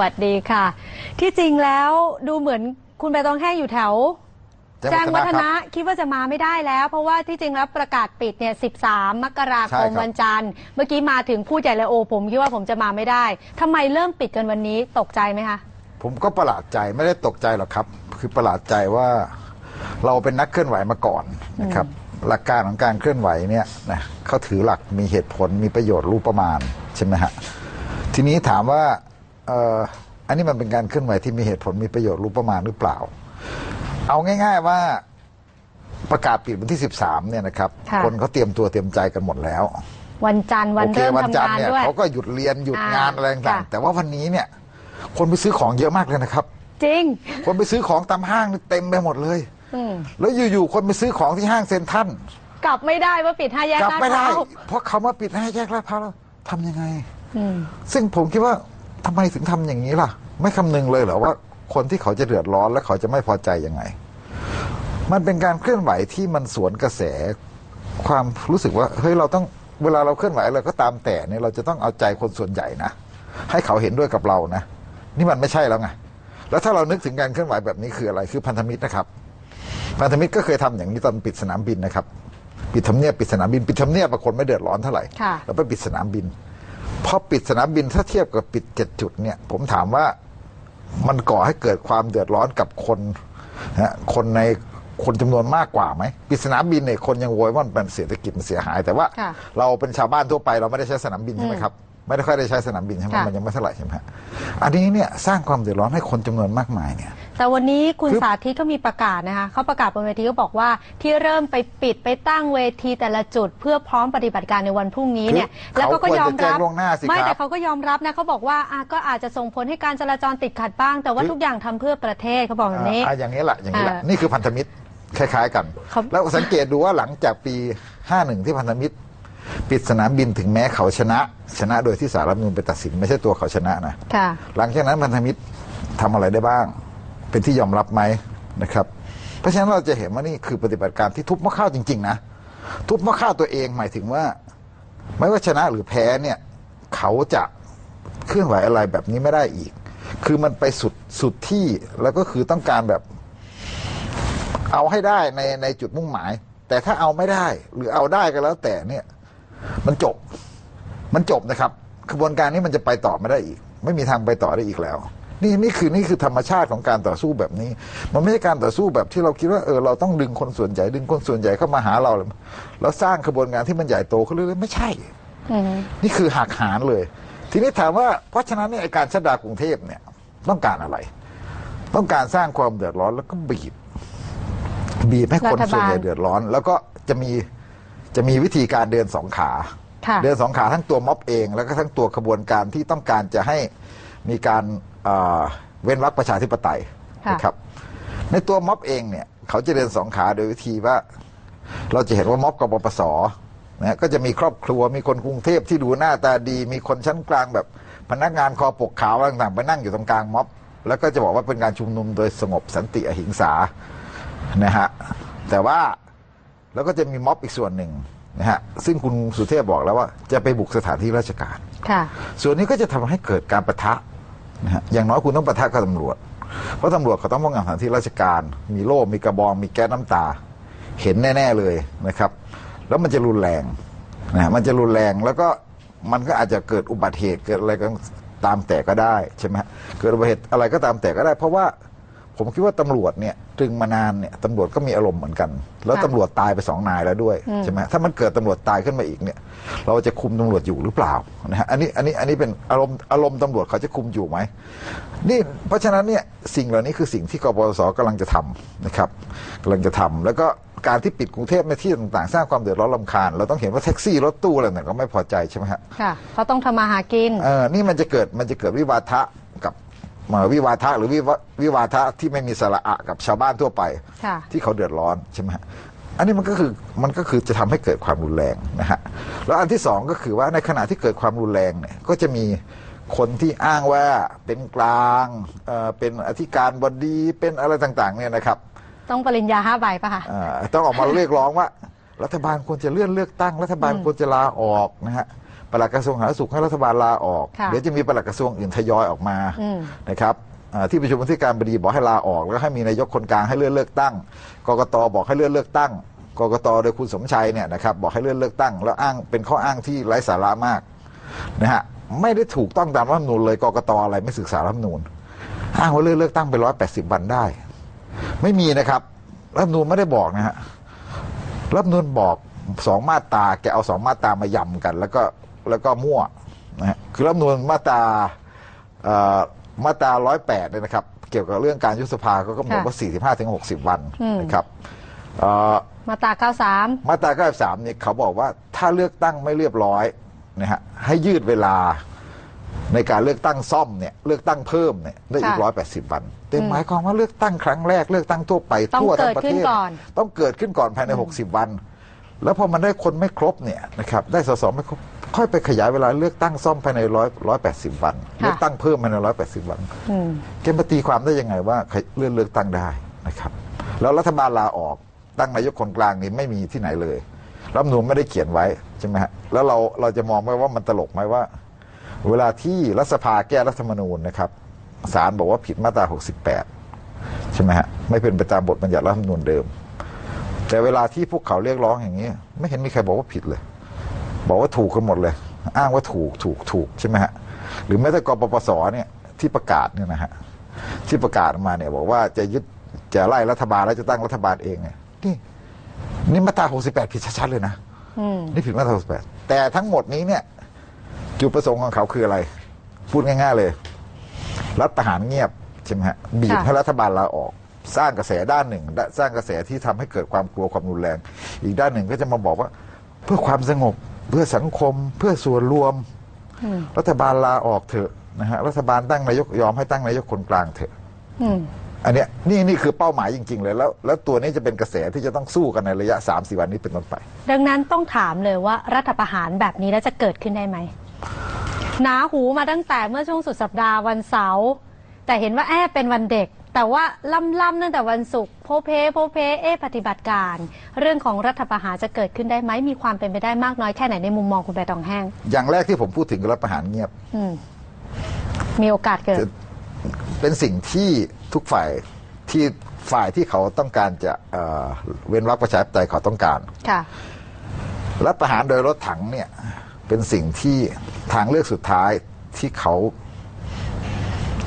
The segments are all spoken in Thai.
วัสดีค่ะ ที่จริงแล้วดูเหมือนคุณใบตองแห้งอยู่แถวแจ้แจ้งงวัวัฒฒนะนะครับคิดว่าจะมาไม่ได้แล้ว เพราะว่าที่จริงแล้วประกาศปิดเนี่ย 13 มกราใช่คครัมบวันจันทร์ เมื่อกี้มาถึงพูดใหญ่เลยโอผมคิดว่าผมจะมาไม่ได้ทำไมเริ่มปิดกันวันนี้ตกใจไหมคะ ผมก็ประหลาดใจไม่ได้ตกใจหรอกครับ คือประหลาดใจว่าเราเป็นนักเคลื่อนไหวมาก่อนนะครับ หลักการของการเคลื่อนไหวเนี่ยนะเขาถือหลักมีเหตุผลมีประโยชน์รู้ประมาณใช่ไหมฮะทีนี้ถามว่าเอ่ออันนี้มันเป็นการเคลื่อนไหวที่มีเหตุผลมีประโยชน์รู้ประมาณหรือเปล่า เอาง่าย ๆว่าประกาศปิดวันที่ 13 เนี่ยนะครับ ค่ะ คนเขาเตรียมตัวเตรียมใจกันหมดแล้ว วันจันทร์วันโอเคเริ่มวันทำจันทงาร์นเนี่ยด้วย เขาก็หยุดเรียนหยุดอ่างานอะไรต่างค่ะๆแต่ว่าวันนี้เนี่ย คนไปซื้อของเยอะมากเลยนะครับ จริง คนไปซื้อของตามห้างนี่เต็มไปหมดเลย อืมแล้วอยู่ๆคนไปซื้อของที่ห้างเซ็นทรัลกลับไม่ได้ว่าปิดห้าแยกกลับลาดไม่พได้ ร้าวเพราะเขามาปิดให้แยกลาดพร้าวแล้วทำยังไง อืมซึ่งผมคิดว่า ทำไมถึงทำอย่างนี้ล่ะ ไม่คำนึงเลยเหรอว่าคนที่เขาจะเดือดร้อนและเขาจะไม่พอใจยังไง มันเป็นการเคลื่อนไหวที่มันสวนกระแส ความรู้สึกว่าเฮ้ยเราต้องเวลาเราเคลื่อนไหวอะไรก็ตามแต่เนี่ยเราจะต้องเอาใจคนส่วนใหญ่นะให้เขาเห็นด้วยกับเรานะ นี่มันไม่ใช่แล้วไงแล้วถ้าเรานึกถึงการเคลื่อนไหวแบบนี้คืออะไรคือพันธมิตรนะครับพันธมิตรก็เคยทำอย่างนี้ตอนปิดสนามบินนะครับ ปิดทำเนียบปิดสนามบินปิดทำเนียบบางคนไม่เดือดร้อนเท่าไหร่ค่ะแล้วไปปิดสนามบิน พอปิดสนามบินถ้าเทียบกับปิดเจ็ดจุดเนี่ย ผมถามว่ามันก่อให้เกิดความเดือดร้อนกับคนนะฮะคนในคนจำนวนมากกว่าไหมปิดสนามบินเนี่ยคนยังโวยว่ามันเป็นเศรษฐกิจมันเสียหาย แต่ว่าค่ะเราเป็นชาวบ้านทั่วไปเราไม่ได้ใช้สนามบินใช่ไหมครับไม่ได้ค่อยได้ใช้สนามบินใช่ไหมค่ะมันยังไม่เท่าไหร่ใช่ไหมฮะอันนี้เนี่ยสร้างความเดือดร้อนให้คนจำนวนมากมายเนี่ย แต่วันนี้คุณคือ สาธิตก็มีประกาศนะคะเขาประกาศบนเวทีก็บอกว่าที่เริ่มไปปิดไปตั้งเวทีแต่ละจุด เพื่อพร้อมปฏิบัติการในวันพรุ่งนี้เนี่ยคือแล้วก็ก็ยอมเขาควรจะแจ้รังบล่วงหน้าสิครับไม่แต่เขาก็ยอมรับนะเขาบอกว่าอะก็อาจจะส่งผลให้การจราจรติดขัดบ้าง แต่ว่าคือ ทุกอย่างทำเพื่อประเทศเขาบอกแบบนี้ อ่าอย่างนี้แหละอย่างนี้แหละ เออนี่คือพันธมิตรคล้ายๆกัน ครับ แล้วสังเกตดูว่าหลังจากปี 51 ที่พันธมิตร ปิดสนามบินถึงแม้เขาชนะ ชนะโดยที่สารรัฐธรรมนูลไปตัดสินไม่ใช่ตัวเขาชนะนะ ค่ะ หลังจากนั้นพันธมิตรทำอะไรได้บ้าง เป็นที่ยอมรับไหมนะครับ เพราะฉะนั้นเราจะเห็นว่านี่คือปฏิบัติการที่ทุบมะข้าวจริง ๆ นะ ทุบมะข้าวตัวเองหมายถึงว่า ไม่ว่าชนะหรือแพ้เนี่ยเขาจะเคลื่อนไหวอะไรแบบนี้ไม่ได้อีก คือมันไปสุดสุดที่แล้วก็คือต้องการแบบ เอาให้ได้ในในจุดมุ่งหมาย แต่ถ้าเอาไม่ได้ หรือเอาได้ก็แล้วแต่เนี่ย มันจบ มันจบนะครับกระบวนการนี้มันจะไปต่อไม่ได้อีก ไม่มีทางไปต่อได้อีกแล้ว นี่นี่คือนี่คือธรรมชาติของการต่อสู้แบบนี้ มันไม่ใช่การต่อสู้แบบที่เราคิดว่าเออเราต้องดึงคนส่วนใหญ่ดึงคนส่วนใหญ่เข้ามาหาเรา แล้วสร้างกระบวนการที่มันใหญ่โตขึ้นเรื่อยๆไม่ใช่อืมนี่คือหักหารเลย ทีนี้ถามว่าเพราะฉะนั้นเนี่ยไอ้การชัดดาวกรุงเทพเนี่ยต้องการอะไร ต้องการสร้างความเดือดร้อนแล้วก็บีบ บีบให้คนรัฐบาลส่วนใหญ่เดือดร้อน แล้วก็จะมีจะมีวิธีการเดินสองขาค่ะเดินสองขาทั้งตัวม็อบเอง แล้วก็ทั้งตัวขบวนการที่ต้องการจะให้ มีการเอ่อเว้นวรรคประชาธิปไตยค่ะนะครับในตัวม็อบเองเนี่ยเขาจะเดินสองขาโดยวิธีว่า เราจะเห็นว่าม็อบกบปสนะฮะก็จะมีครอบครัวมีคนกรุงเทพที่ดูหน้าตาดี มีคนชั้นกลางแบบพนักงานคอปกขาวอะไรต่างๆไปนั่งอยู่ตรงกลางม็อบ แล้วก็จะบอกว่าเป็นการชุมนุมโดยสงบสันติอหิงสานะฮะแต่ว่าแล้วก็จะมีม็อบอีกส่วนหนึ่งนะฮะซึ่งคุณสุเทพบอกแล้วว่าจะไปบุกสถานที่ราชการค่ะส่วนนี้ก็จะทำให้เกิดการประทะ นะฮะอย่างน้อยคุณต้องประทะกับตำรวจ เพราะตำรวจเขาต้องป้องกันสถานที่ราชการ มีโล่มีกระบอง มีแก๊สน้ำตา เห็นแน่ ๆเลยนะครับ แล้วมันจะรุนแรงนะมันจะรุนแรงแล้วก็มันก็อาจจะเกิดอุบัติเหตุเกิดอะไรก็ตามแต่ก็ได้ใช่ไหมฮะเกิดอุบัติเหตุอะไรก็ตามแต่ก็ได้ เพราะว่า ผมคิดว่าตำรวจเนี่ยตรึงมานานเนี่ยตำรวจก็มีอารมณ์เหมือนกัน แล้วค่ะตำรวจตายไปสองนายแล้วด้วยอืมใช่ไหมถ้ามันเกิดตำรวจตายขึ้นมาอีกเนี่ย เราจะคุมตำรวจอยู่หรือเปล่านะฮะอันนี้อันนี้อันนี้เป็นอารมณ์อารมณ์ตำรวจเขาจะคุมอยู่ไหมนี่เพราะฉะนั้นเนี่ยสิ่งเหล่านี้คือสิ่งที่กปปสกำลังจะทำนะครับกำลังจะทำแล้วก็การที่ปิดกรุงเทพในที่ต่างๆ สร้างความเดือดร้อนลำคาญ เราต้องเห็นว่าแท็กซี่รถตู้อะไรต่างๆก็ไม่พอใจใช่ไหมฮะค่ะเขาต้องทำมาหากินเออนี่มันจะเกิดมันจะเกิดวิวาทะกับเอ่อ วิวาทะหรือวิวาวิวาทะที่ไม่มีสระอะกับชาวบ้านทั่วไป ค่ะ ที่เขาเดือดร้อนใช่ไหมฮะอันนี้มันก็คือมันก็คือจะทำให้เกิดความรุนแรงนะฮะแล้วอันที่สองก็คือว่าในขณะที่เกิดความรุนแรงเนี่ยก็จะมีคนที่อ้างว่าเป็นกลางเอ่อเป็นอธิการบดีเป็นอะไรต่างๆเนี่ยนะครับ ต้องปริญญาห้าใบปะคะเอ่อต้องออกมาเรียกร้องว่า รัฐบาลควรจะเลื่อนเลือกตั้ง รัฐบาลควรจะลาออกนะฮะ ปลัดกระทรวงสาธารณสุขให้รัฐบาลลาออก ค่ะเดี๋ยวจะมีปลัดกระทรวงอื่นทยอยออกมาอืม นะครับอ่าที่ประชุมอธิการบดีบอกให้ลาออก แล้วให้มีนายกคนกลางให้เลื่อนเลือกตั้งกกตบอกให้เลื่อนเลือกตั้งกกตโดยคุณสมชัยเนี่ยนะครับบอกให้เลื่อนเลือกตั้ง แล้วอ้างเป็นข้ออ้างที่ไร้สาระมากนะฮะไม่ได้ถูกต้องตามรัฐธรรมนูญเลยกกตอะไรไม่ศึกษารัฐธรรมนูญอ้างว่าเลื่อนเลือกตั้งไปร้อยแปดสิบวันได้ ไม่มีนะครับ รัฐธรรมนูญไม่ได้บอกนะฮะ รัฐธรรมนูญบอกสองมาตราแกเอาสองมาตรามายำกัน แล้วก็ แล้วก็มั่วนะฮะคือรัฐธรรมนูญมาตราเอ่อมาตราร้อยแปดเนี่ยนะครับ เกี่ยวกับเรื่องการยุบสภาก็กำหนดค่ะว่าสี่สิบห้าถึงหกสิบวันอืมนะครับเอ่อมาตรา93มาตรา93เนี่ยเขาบอกว่าถ้าเลือกตั้งไม่เรียบร้อยนะฮะให้ยืดเวลาในการเลือกตั้งซ่อมเนี่ยเลือกตั้งเพิ่มเนี่ยได้อีกค่ะร้อยแปดสิบวันแต่หมายความว่าเลือกตั้งครั้งแรกเลือกตั้งทั่วไปต้องทั่วทั้งเกิดประขึ้เทนศก่อนต้องเกิดขึ้นก่อนภายใน60วัน แล้วพอมันได้คนไม่ครบเนี่ยนะครับได้สสไม่ครบ ค่อยไปขยายเวลาเลือกตั้งซ่อมภายในร้อยร้อยแปดสิบวันเลือกตั้งเพิ่มภายในร้อยแปดสิบวันอืมแกมาตีความได้ยังไงว่าเลื่อนเลือกตั้งได้นะครับ แล้วรัฐบาลลาออกตั้งนายกคนกลางนี่ไม่มีที่ไหนเลยรัฐธรรมนูญไม่ได้เขียนไว้ใช่ไหมฮะแล้วเราเราจะมองไหมว่ามันตลกไหมว่า เวลาที่รัฐสภาแก้รัฐธรรมนูญนะครับศาลบอกว่าผิดมาตรา 68 ใช่ไหมฮะไม่เป็นไปตามบทบัญญัติรัฐธรรมนูญเดิม แต่เวลาที่พวกเขาเรียกร้องอย่างนี้ ไม่เห็นมีใครบอกว่าผิดเลย บอกว่าถูกกันหมดเลย อ้างว่าถูกถูกถูกใช่ไหมฮะหรือแม้แต่กปปสเนี่ยที่ประกาศเนี่ยนะฮะที่ประกาศออกมาเนี่ยบอกว่าจะยึดจะไล่รัฐบาลแล้วจะตั้งรัฐบาลเองเนี่ยนี่นี่มาตรา68 ผิดชัดๆเลยนะอืมนี่ผิดมาตรา68 แต่ทั้งหมดนี้เนี่ย จุดประสงค์ของเขาคืออะไร พูดง่าย ๆเลย รัฐประหารเงียบใช่ไหมฮะบีบค่ะให้รัฐบาลลาออก สร้างกระแสด้านหนึ่งและสร้างกระแสที่ทำให้เกิดความกลัวความรุนแรง อีกด้านหนึ่งก็จะมาบอกว่า เพื่อความสงบ เพื่อสังคมเพื่อส่วนรวมอืมรัฐบาลลาออกเถอะนะฮะรัฐบาลตั้งนายกยอมให้ตั้งนายกคนกลางเถอะอืมอันเนี้ยนี่นี่คือเป้าหมายจริง ๆ เลยแล้ว แล้วตัวนี้จะเป็นกระแสที่จะต้องสู้กันในระยะ3าสี่วันนี้เป็นต้นไป ดังนั้นต้องถามเลยว่ารัฐประหารแบบนี้แล้วจะเกิดขึ้นได้ไหมหนาหูมาตั้งแต่เมื่อช่วงสุดสัปดาห์วันเสาร์แต่เห็นว่าแอบเป็นวันเด็ก แต่ว่าล่ำล่ำตั้งแต่วันศุกร์โพเพโพเพเอะปฏิบัติการ เรื่องของรัฐประหารจะเกิดขึ้นได้ไหมมีความเป็นไปได้มากน้อยแค่ไหนในมุมมองคุณใบตองแห้ง อย่างแรกที่ผมพูดถึงคือรัฐประหารเงียบ อืมมีโอกาสเกิด เป็นสิ่งที่ทุกฝ่ายที่ฝ่ายที่เขาต้องการจะเอ่อเว้นวรรคประชาธิปไตยเขาต้องการ ค่ะ รัฐประหารโดยรถถังเนี่ยเป็นสิ่งที่ทางเลือกสุดท้ายที่เขา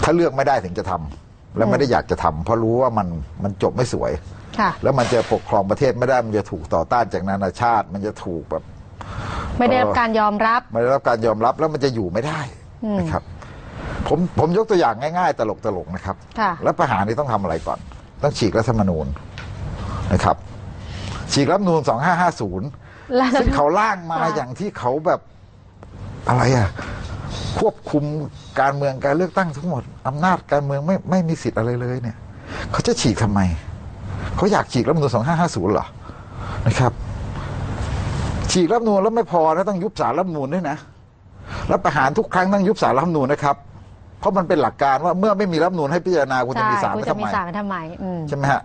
ถ้าเลือกไม่ได้ถึงจะทำ และไม่ได้อยากจะทำเพราะรู้ว่ามันมันจบไม่สวยค่ะแล้วมันจะปกครองประเทศไม่ได้มันจะถูกต่อต้านจากนานาชาติ มันจะถูกแบบ ไม่ได้รับการยอมรับ ไม่ได้รับการยอมรับแล้วมันจะอยู่ไม่ได้อืมนะครับ ผมผมยกตัวอย่างง่าย ๆ ตลกๆนะครับค่ะรัฐประหารนี่ต้องทำอะไรก่อน ต้องฉีกรัฐธรรมนูญนะครับ ฉีกรัฐธรรมนูญ2550แล้วซึ่งเขาล่างมาค่ะอย่างที่เขาแบบอะไรอะ ควบคุมการเมืองการเลือกตั้งทั้งหมดอำนาจการเมืองไม่ไม่มีสิทธิ์อะไรเลยเนี่ยเขาจะฉีกทำไม เขาอยากฉีกรัฐธรรมนูญ2550เหรอนะครับ ฉีกรัฐธรรมนูญแล้วไม่พอนะต้องยุบสารรัฐธรรมนูญด้วยนะรัฐประหารทุกครั้งต้องยุบสารรัฐธรรมนูญนะครับ เพราะมันเป็นหลักการว่าเมื่อไม่มีรัฐธรรมนูญให้พิจารณาคุณจะใช่มีสารคุณไว้จะทำมีไมสารไว้ทำไมอืมใช่ไหมฮะ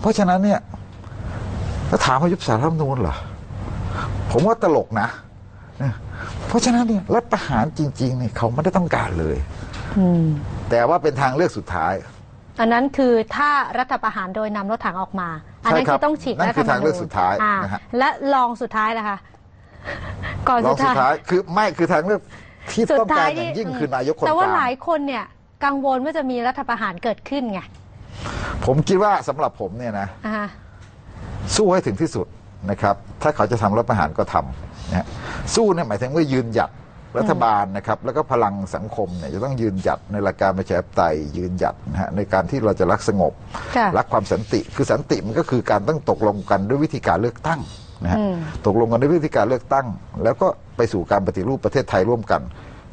เพราะฉะนั้นเนี่ยถ้าถามว่ายุบสารรัฐธรรมนูญเหรอผมว่าตลกนะ นะเพราะฉะนั้นเนี่ยรัฐประหารจริงๆเนี่ยเขาไม่ได้ต้องการเลย อืม แต่ว่าเป็นทางเลือกสุดท้ายอันนั้นคือถ้ารัฐประหารโดยนำรถถังออกมา อันนั้นใช่ครับคือต้องฉีกนั่นรัฐคือธรรมทางเลืนูอกญสุดท้ายอ่นะฮะ และลองสุดท้ายนะคะก่อนรอสุงดสุดท้าท้ายยคือไม่คือทางเลือกที่สุต้ดองท้าการอย่างยิ่งคือนายกคนแต่กว่าหลาลางยคนเนี่ยกังวลว่าจะมีรัฐประหารเกิดขึ้นไงผมคิดว่าสำหรับผมเนี่ยนะ อ่าฮะสู้ให้ถึงที่สุดนะครับ ถ้าเขาจะทำรัฐประหารก็ทำนะฮะ สู้เนี่ยหมายถึงว่ายืนหยัดรัฐบาลนะครับแล้วก็พลังสังคมเนี่ยจะต้องยืนหยัดในหลักการประชาธิปไตยยืนหยัดนะฮะในการที่เราจะรักสงบค่ะรักความสันติคือสันติมันก็คือการต้องตกลงกันด้วยวิธีการเลือกตั้งนะฮะอืมตกลงกันด้วยวิธีการเลือกตั้ง แล้วก็ไปสู่การปฏิรูปประเทศไทยร่วมกัน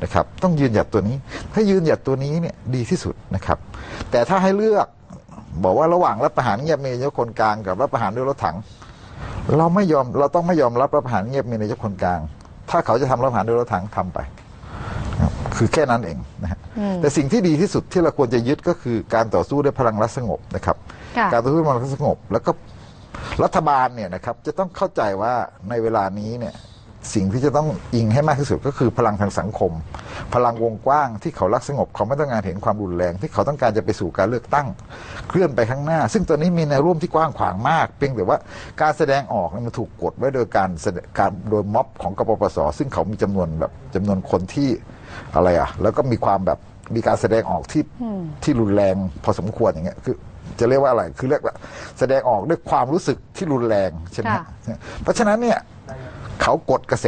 นะครับต้องยืนหยัดตัวนี้ ถ้ายืนหยัดตัวนี้เนี่ยดีที่สุดนะครับ แต่ถ้าให้เลือกบอกว่าระหว่างรัฐประหารเงียบมีนายกคนกลางกับรัฐประหารด้วยรถถัง เราไม่ยอมเราต้องไม่ยอมรับรัฐประหารเงียบมีนายกคนกลาง ถ้าเขาจะทำรัฐประหารด้วยรถถังทำไปนะครับคือแค่นั้นเองนะฮะอืมแต่สิ่งที่ดีที่สุดที่เราควรจะยึดก็คือการต่อสู้ด้วยพลังรัฐสงบนะครับ ค่ะ การต่อสู้ด้วยพลังรัฐสงบ แล้วก็รัฐบาลเนี่ยนะครับจะต้องเข้าใจว่าในเวลานี้เนี่ย สิ่งที่จะต้องอิงให้มากที่สุดก็คือพลังทางสังคม พลังวงกว้างที่เขารักสงบเขาไม่ต้องการเห็นความรุนแรง ที่เขาต้องการจะไปสู่การเลือกตั้ง เคลื่อนไปข้างหน้า ซึ่งตอนนี้มีแนวร่วมที่กว้างขวางมากเพียงแต่ว่าการแสดงออกเนี่ยมันถูกกดไว้โดยการแสดงการโดยม็อบของกปปส ซึ่งเขามีจำนวนแบบจำนวนคนที่อะไรอะ แล้วก็มีความแบบมีการแสดงออกที่ที่รุนแรงพอสมควรอย่างเงี้ยคือจะเรียกว่าอะไร คือเรียกว่าแสดงออกด้วยความรู้สึกที่รุนแรงใช่ไหมค่ะเพราะฉะนั้นเนี่ย เขากดกระแส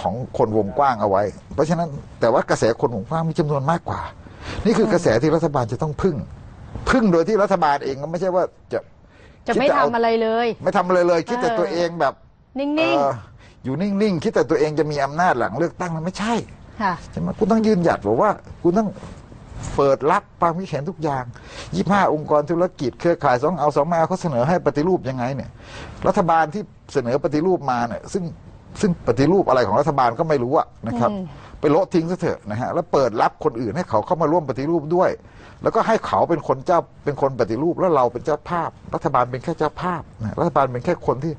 ของคนวงกว้างเอาไว้ เพราะฉะนั้นแต่ว่ากระแสคนวงกว้างมีจำนวนมากกว่า นี่คือกระแสที่รัฐบาลจะต้องพึ่ง พึ่งโดยที่รัฐบาลเองก็ไม่ใช่ว่าจะจะไม่คิดทำเาอะไรเลย ไม่ทำอะไรเลย คิดแต่เออตัวเองแบบ นิ่งเอ่ออยู่นิ่งๆคิดแต่ตัวเองจะมีอำนาจหลังเลือกตั้งมันไม่ใช่ๆค่ะใช่ไหมคุณต้องยืนหยัดบอกว่าคุณต้องเปิดรับความคิดเห็นทุกอย่างยี่ห้าองค์กรธุรกิจเครือข่ายสองเอาสองมาเขาเสนอให้ปฏิรูปยังไงเนี่ย รัฐบาลที่เสนอปฏิรูปมาเนี่ยซึ่ง ซึ่งปฏิรูปอะไรของรัฐบาลก็ไม่รู้อะนะครับอืมไปโละทิ้งซะเถอะนะฮะแล้วเปิดรับคนอื่นให้เขาเข้ามาร่วมปฏิรูปด้วย แล้วก็ให้เขาเป็นคนเจ้าเป็นคนปฏิรูปแล้วเราเป็นเจ้าภาพ รัฐบาลเป็นแค่เจ้าภาพนะรัฐบาลเป็นแค่คนที่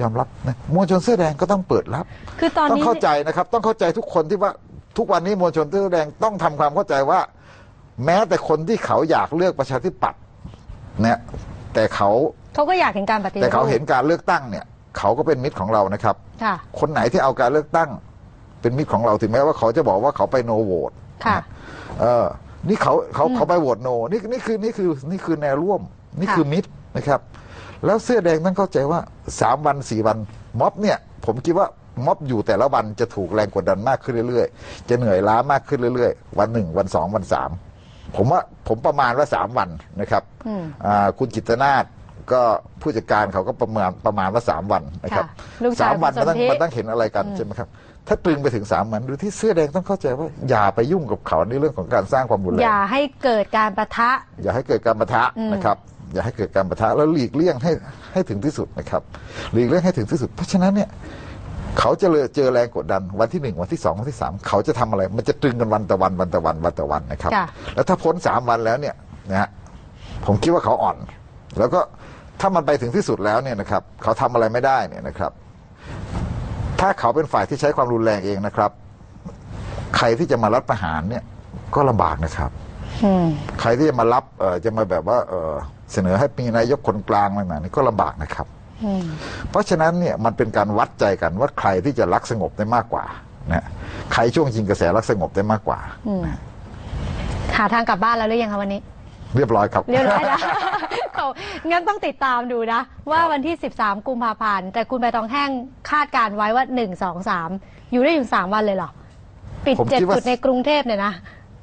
ยอมรับนะมวลชนเสื้อแดงก็ต้องเปิดรับคือตอนต้องนี้เข้าใจนะครับ ต้องเข้าใจทุกคนที่ว่าทุกวันนี้มวลชนเสื้อแดงต้องทำความเข้าใจว่า แม้แต่คนที่เขาอยากเลือกประชาธิปัตย์เนี่ยแต่เขาเขาก็อยากเห็นการปฏิรูปแต่เขาเห็นการเลือกตั้งเนี่ย เขาก็เป็นมิตรของเรานะครับ ค่ะ คนไหนที่เอาการเลือกตั้ง เป็นมิตรของเราถึงแม้ว่าเขาจะบอกว่าเขาไปโนโหวตค่ะเออ นี่เขาเขาเขาไปโหวตโนนี่นี่คือนี่คือนี่คือแนวร่วม นี่ค่ะคือมิตรนะครับ แล้วเสื้อแดงต้องเข้าใจว่าสามวันสี่วัน ม็อบเนี่ย ผมคิดว่าม็อบอยู่แต่ละวันจะถูกแรงกดดันมากขึ้นเรื่อยๆ จะเหนื่อยล้ามากขึ้นเรื่อยๆ วันหนึ่งวันสองวันสามผมว่าผมประมาณว่าสามวันนะครับอืม อ่าคุณจิตรนาถ ก็ผู้จัดการเขาก็ประมาณประมาณว่าสามวันนะครับค่ะลูกชายสามวันคุมันณสต้องนธิ มันต้องเห็นอะไรกันใช่ไหมครับ ถ้าตรึงไปถึงสามวันหรือที่เสื้อแดงต้องเข้าใจว่าอย่าไปยุ่งกับเขาในเรื่องของการสร้างความรุนแรองย่าให้เกิดการประทะ อย่าให้เกิดการประทะอืม นะครับ อย่าให้เกิดการประทะแล้วหลีกเลี่ยงให้ให้ถึงที่สุดนะครับ หลีกเลี่ยงให้ถึงที่สุด เพราะฉะนั้นเนี่ยเขาจะเลยเจอแรงกดดันวันที่หนึ่งวันที่สองวันที่สามเขาจะทำอะไร มันจะตรึงกันวันต่อวันวันต่อวันวันต่อวันนะครับค่ะแล้วถ้าพ้นสามวันแล้วเนี่ยนะฮะผมคิดว่าเขาอ่อน แล้วก็ ถ้ามันไปถึงที่สุดแล้วเนี่ยนะครับเขาทำอะไรไม่ได้เนี่ยนะครับ ถ้าเขาเป็นฝ่ายที่ใช้ความรุนแรงเองนะครับ ใครที่จะมารัฐประหารเนี่ย ก็ลำบากนะครับอืมใครที่จะมารับเออจะมาแบบว่าเออเสนอให้มีนายกคนกลางอะไรแบบนี้ก็ลำบากนะครับอืมเพราะฉะนั้นเนี่ยมันเป็นการวัดใจกันว่าใครที่จะรักสงบได้มากกว่านะใครช่วงชิงกระแสรักสงบได้มากกว่าอืมหาทางกลับบ้านแล้วหรือยังคะวันนี้ เรียบร้อยครับ เรียบร้อยแล้วเขางั้นต้องติดตามดูนะ ว่าวันที่ 13 กุมภาพันธ์แต่คุณใบตองแห้งคาดการไว้ว่า 1 2 3 อยู่ได้ถึง 3 วันเลยเหรอ ปิดผมเจ็ดคิดว่า จุดในกรุงเทพเนี่ยนะ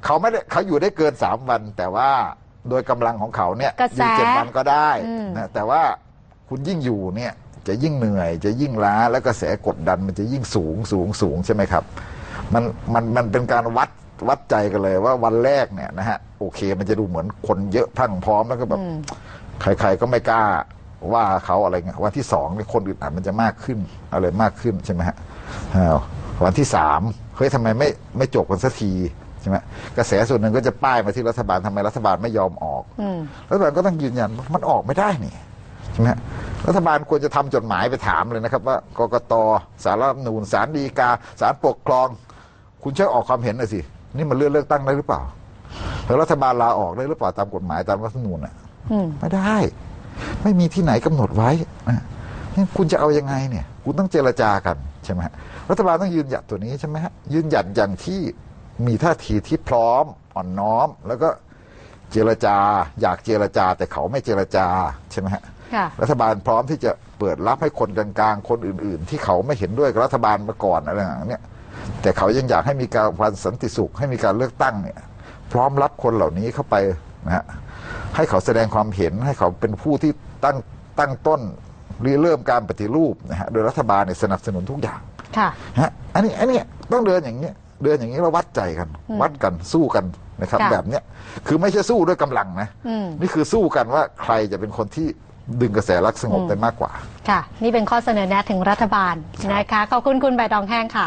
เขาไม่ได้เขาอยู่ได้เกินสามวัน แต่ว่าโดยกำลังของเขาเนี่ยกระอแสยู่เจ็ดวันก็ได้อืม นะแต่ว่าคุณยิ่งอยู่เนี่ยจะยิ่งเหนื่อย จะยิ่งล้าแล้วกระแสกดดันมันจะยิ่งสูงสูงสูงใช่ไหมครับ มันมันมันเป็นการวัด วัดใจกันเลยว่าวันแรกเนี่ยนะฮะโอเค มันจะดูเหมือนคนเยอะพรั่งพร้อมแล้วก็แบบอืมใครๆก็ไม่กล้าว่าเขาอะไรเงี้ยวันที่สองเนี่ยคนอื่นอาจมันจะมากขึ้นอะไรมากขึ้นใช่ไหมฮะอ้าววันที่สามเฮ้ยทำไมไม่ไม่จบกันสักทีใช่ไหมกระแสส่วนหนึ่งก็จะป้ายมาที่รัฐบาลทำไมรัฐบาลไม่ยอมออกอืมรัฐบาลก็ต้องยืนยันว่ามันออกไม่ได้นี่ใช่ไหมฮะรัฐบาลควรจะทำจดหมายไปถามเลยนะครับ ว่ากกตสารรัฐธรรมนูญศาลฎีกาศาลปกครอง คุณช่วยออกความเห็นหน่อยสิ นี่มันเลือกเลือกตั้งได้หรือเปล่าแล้วรัฐบาลลาออกได้หรือเปล่าตามกฎหมายตามรัฐธรรมนูญอะอืมไม่ได้ ไม่มีที่ไหนกำหนดไว้นะงั้นคุณจะเอายังไงเนี่ย คุณต้องเจรจากันใช่ไหมฮะรัฐบาลต้องยืนหยัดตัวนี้ใช่ไหมฮะยืนหยัดอย่างที่มีท่าทีที่พร้อมอ่อนน้อม แล้วก็เจรจา อยากเจรจา แต่เขาไม่เจรจาใช่ไหมฮะค่ะรัฐบาลพร้อมที่จะเปิดรับให้คนกลางๆ คนอื่น ๆ ที่เขาไม่เห็นด้วยกับรัฐบาลมาก่อนอะไรอย่างเนี้ย แต่เขายังอยากให้มีการวันสันติสุข ให้มีการเลือกตั้งเนี่ย พร้อมรับคนเหล่านี้เข้าไปนะฮะให้เขาแสดงความเห็นให้เขาเป็นผู้ที่ตั้งตั้งต้นริเริ่มการปฏิรูปนะฮะโดยรัฐบาลเนี่ยสนับสนุนทุกอย่างค่ะฮะอันนี้อันนี้ต้องเดินอย่างเนี้ยเดินอย่างนี้แล้ววัดใจกัน วัดกันสู้กันนะครับค่ะแบบเนี้ยคือไม่ใช่สู้ด้วยกำลังนะอืมนี่คือสู้กันว่าใครจะเป็นคนที่ดึงกระแสรักสงบได้มากกว่า ค่ะ นี่เป็นข้อเสนอแนะถึงรัฐบาลนะคะขอบคุณคุณใบตองแห้งค่ะ